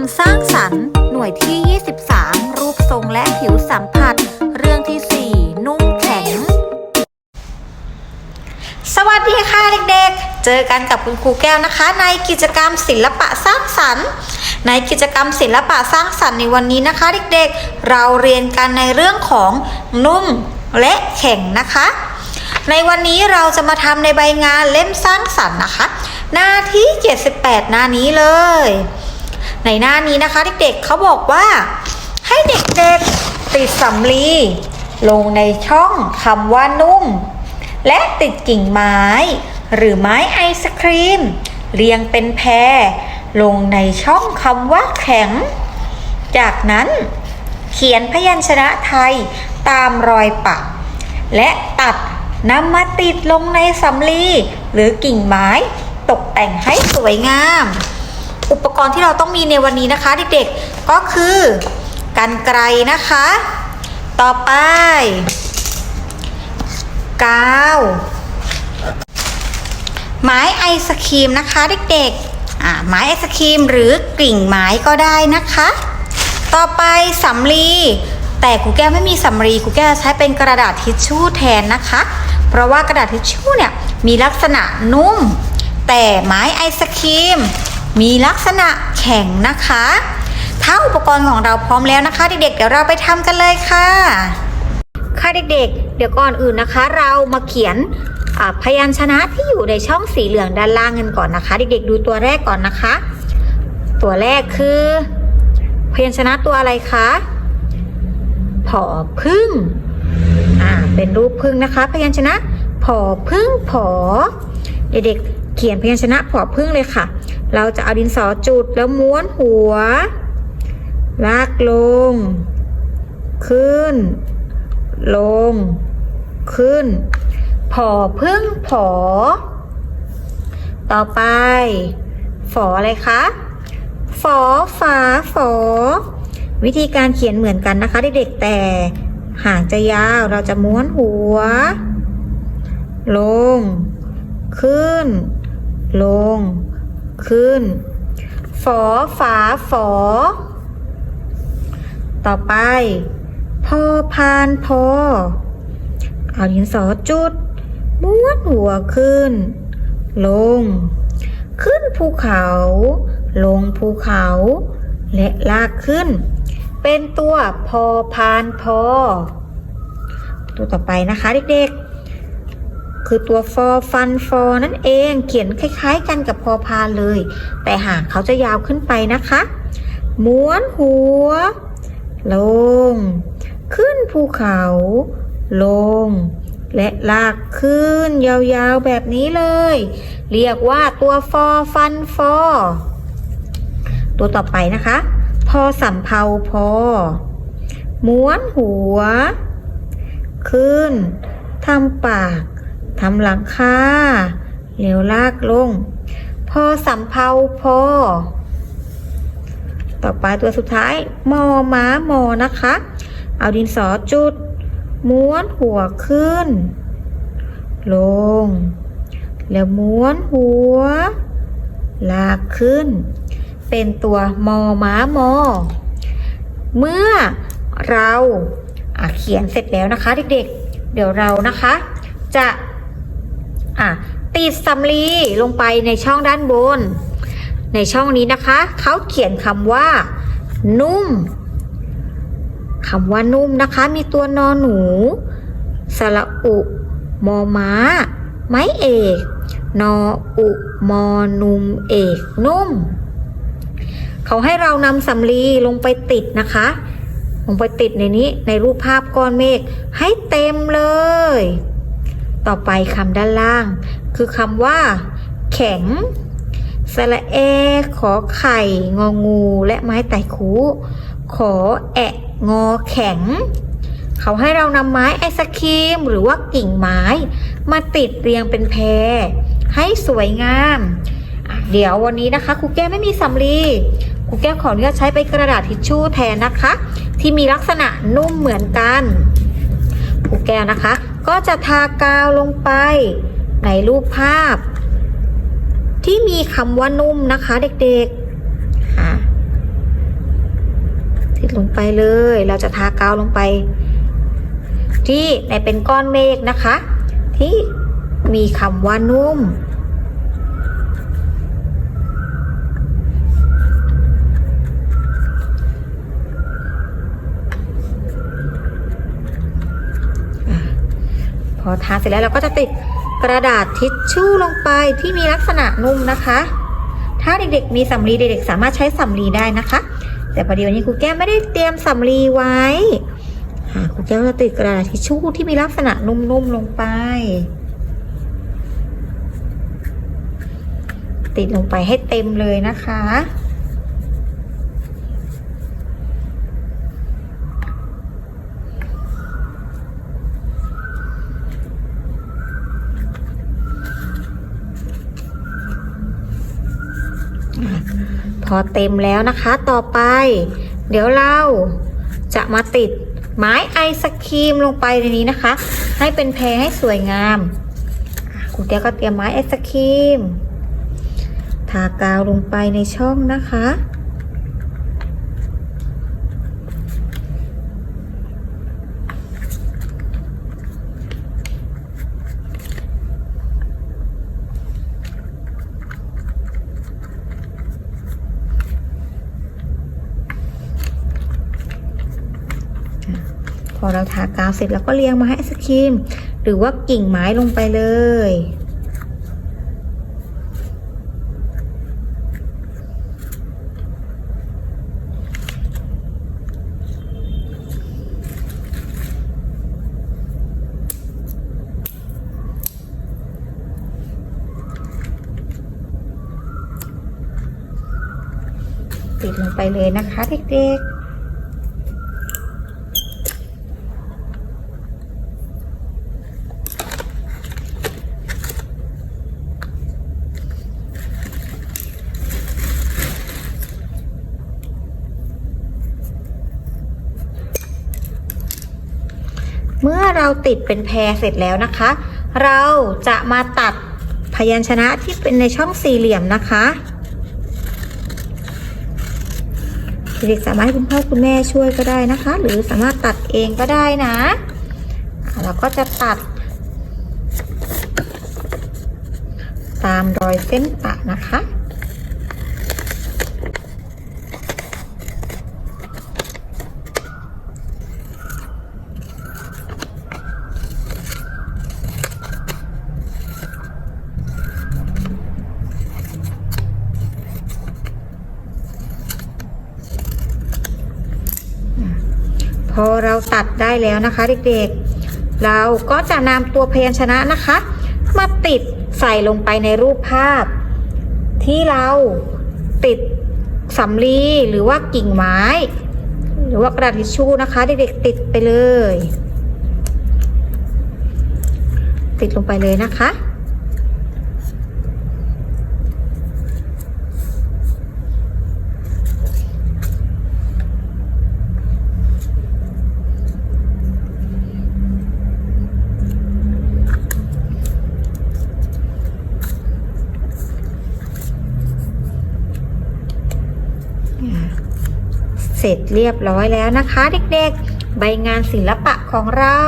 รมสร้างสรรค์ หน่วยที่ 23 รูปทรงและผิวสัมผัส เรื่องที่ 4 นุ่มแข็ง สวัสดีค่ะเด็กๆ เจอกันกับคุณครูแก้วนะคะ ในกิจกรรมศิลปะสร้างสรรค์ ในกิจกรรมศิลปะสร้างสรรค์ในวันนี้นะคะ เด็กๆ เราเรียนกันในเรื่องของนุ่มและแข็งนะคะในวันนี้เราจะมาทำในใบงานเล่มสร้างสรรค์นะคะ หน้าที่ 78 หน้านี้เลย ในหน้านี้นะคะเด็กๆเขาบอกว่า ให้เด็กๆติดสำลีลงในช่องคำว่านุ่ม และติดกิ่งไม้ หรือไม้ไอศครีม เรียงเป็นแพร ลงในช่องคำว่าแข็ง จากนั้นเขียนพยัญชนะไทยตามรอยปัก และตัดนำมาติดลงในสำลีหรือกิ่งไม้ตกแต่งให้สวยงาม อุปกรณ์ที่เราต้องมีในวันนี้นะคะ เด็กๆก็คือกันไกรนะคะ ต่อไปกาวไม้ไอศครีมนะคะ เด็กๆอ่าไม้ไอศครีมหรือกลิ่งไม้ก็ได้นะคะ ต่อไปสำลีแต่ครูแก้วไม่มีสำลีครูแก้วใช้เป็นกระดาษทิชชู่แทนนะคะ เพราะว่ากระดาษทิชชู่เนี่ยมีลักษณะนุ่ม แต่ไม้ไอศครีม มีลักษณะแข็งนะคะ ถ้าอุปกรณ์ของเราพร้อมแล้วนะคะ เด็กๆ เดี๋ยวเราไปทำกันเลยค่ะ ค่ะเด็กๆ เดี๋ยวก่อนอื่นนะคะ เรามาเขียนพยัญชนะที่อยู่ในช่องสีเหลืองด้านล่างกันก่อนนะคะ เด็กๆ ดูตัวแรกก่อนนะคะ ตัวแรกคือ พยัญชนะตัวอะไรคะผอพึ่งอ่าเป็นรูปพึ่งนะคะ พยัญชนะผอพึ่งผอ เด็กๆเขียนพยัญชนะผอพึ่งเลยค่ะ เราจะเอาดินสอจุดแล้วม้วนหัว ลากลง ขึ้น ลง ขึ้น ผอพึ่งผอ ต่อไป ฝออะไรคะ ฝอฝาฝอ วิธีการเขียนเหมือนกันนะคะเด็กๆแต่หางจะยาวเราจะม้วนหัว ลง ขึ้น ลง ขึ้น ฝอฝาฝอ ต่อไป พอพานพอ เอาดินสอจุดม้วนหัวขึ้น ลง ขึ้นภูเขา ลงภูเขา และลากขึ้น เป็นตัวพอพานพอ ตัวต่อไปนะคะเด็กๆ คือตัวฟอฟันฟอนั่นเองเขียนคล้าย ๆ กันกับพอพานเลย แต่หางเขาจะยาวขึ้นไปนะคะ ม้วนหัว ลง ขึ้นภูเขา ลง และลากขึ้นยาวๆแบบนี้เลย เรียกว่าตัวฟอฟันฟอ ตัวต่อไปนะคะ พอสำเพาพอ ม้วนหัว ขึ้นทำปาก ทำหลังคาเหลียวลากลง พอสำเพาพอ ต่อไปตัวสุดท้าย มอม้ามอนะคะ เอาดินสอจุด ม้วนหัวขึ้น ลง แล้วม้วนหัว ลากขึ้น เป็นตัวมอม้ามอ เมื่อเราเขียนเสร็จแล้วนะคะเด็กๆ เดี๋ยวเรานะคะ จะ อะติดสำลีลงไปในช่องด้านบน ในช่องนี้นะคะ เขาเขียนคำว่า นุ่มคำว่านุ่มนะคะ มีตัวนอหนูสระอุมอม้า ไม้เอก นออุมอนุมเอกนุ่ม เขาให้เรานำสำลีลงไปติดนะคะ ลงไปติดในนี้ในรูปภาพก้อนเมฆให้เต็มเลย ต่อไปคำด้านล่าง คือคำว่า แข็งสระเอ ขอไข่ งองูและไม้ไต่คู ขอแอะงอแข็ง เขาให้เรานำไม้ไอศครีมหรือว่ากิ่งไม้ มาติดเรียงเป็นแพร ให้สวยงาม เดี๋ยววันนี้นะคะครูแก้ไม่มีสำลีครูแก้ขออนุญาตใช้เป็นกระดาษทิชชู่แทนนะคะ ที่มีลักษณะนุ่มเหมือนกัน ครูแก้วนะคะ ก็จะทากาวลงไปในรูปภาพ ที่มีคำว่านุ่มนะคะเด็กๆค่ะดลงไปเลย เราจะทากาวลงไป ที่ในเป็นก้อนเมฆนะคะ ที่มีคำว่านุ่ม อทาเสร็จแล้วเราก็จะติดกระดาษทิชชู่ลงไปที่มีลักษณะนุ่มนะคะ ถ้าเด็กๆ มีสำลีเด็กๆสามารถใช้สำลีได้นะคะ แต่พอดีวันนี้ครูแก้มไม่ได้เตรียมสำลีไว้ครูแก้มจะติดกระดาษทิชชู่ที่มีลักษณะนุ่มๆลงไป ติดลงไปให้เต็มเลยนะคะ พอเต็มแล้วนะคะต่อไป เดี๋ยวเราจะมาติดไม้ไอศครีมลงไปในนี้นะคะ ให้เป็นแพรให้สวยงามคุณแก้วก็เตรียมไม้ไอศครีมทากาวลงไปในช่องนะคะ พอเราทากาวเสร็จแล้วก็เรียงมาให้ไอศครีม หรือว่ากิ่งไม้ลงไปเลย ติดลงไปเลยนะคะเด็กๆ เมื่อเราติดเป็นแพรเสร็จแล้วนะคะ เราจะมาตัดพยัญชนะที่เป็นในช่องสี่เหลี่ยมนะคะเด็กสามารถคุณพ่อคุณแม่ช่วยก็ได้นะคะ หรือสามารถตัดเองก็ได้นะอะเราก็จะตัด ตามรอยเส้นปะนะคะ พอเราตัดได้แล้วนะคะเด็กๆ เราก็จะนำตัวพยัญชนะนะคะ มาติดใส่ลงไปในรูปภาพ ที่เราติดสำลีหรือว่ากิ่งไม้ หรือว่ากระดาษทิชชู่นะคะเด็กๆติดไปเลย ติดลงไปเลยนะคะ เสร็จเรียบร้อยแล้วนะคะ เด็กๆ ใบงานศิลปะของเรา